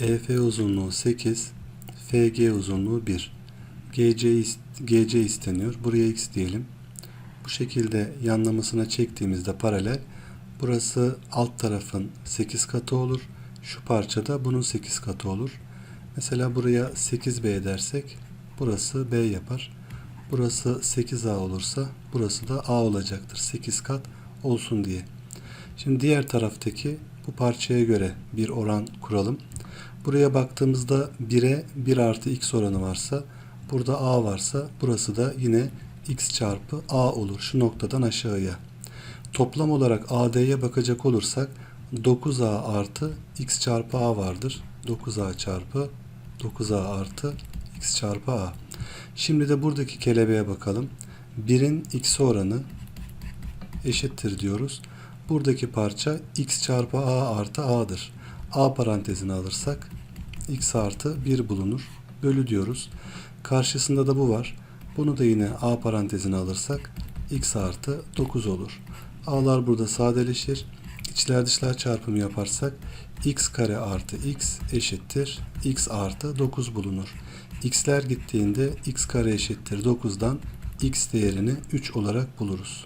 EF uzunluğu 8, FG uzunluğu 1. GC, GC isteniyor. Buraya x diyelim. Bu şekilde yanlamasına çektiğimizde paralel burası alt tarafın 8 katı olur. Şu parçada bunun 8 katı olur. Mesela buraya 8B dersek burası B yapar. Burası 8A olursa burası da A olacaktır. 8 kat olsun diye. Şimdi diğer taraftaki bu parçaya göre bir oran kuralım. Buraya baktığımızda 1'e 1 artı x oranı varsa burada a varsa burası da yine x çarpı a olur şu noktadan aşağıya. Toplam olarak AD'ye bakacak olursak 9A artı x çarpı a vardır. 9A çarpı 9A artı x çarpı a. Şimdi de buradaki kelebeğe bakalım. 1'in x oranı eşittir diyoruz. Buradaki parça x çarpı a artı a'dır. A parantezini alırsak x artı 1 bulunur. Bölü diyoruz. Karşısında da bu var. Bunu da yine a parantezine alırsak x artı 9 olur. a'lar burada sadeleşir. İçler dışlar çarpımı yaparsak x kare artı x eşittir x artı 9 bulunur. x'ler gittiğinde x kare eşittir 9'dan x değerini 3 olarak buluruz.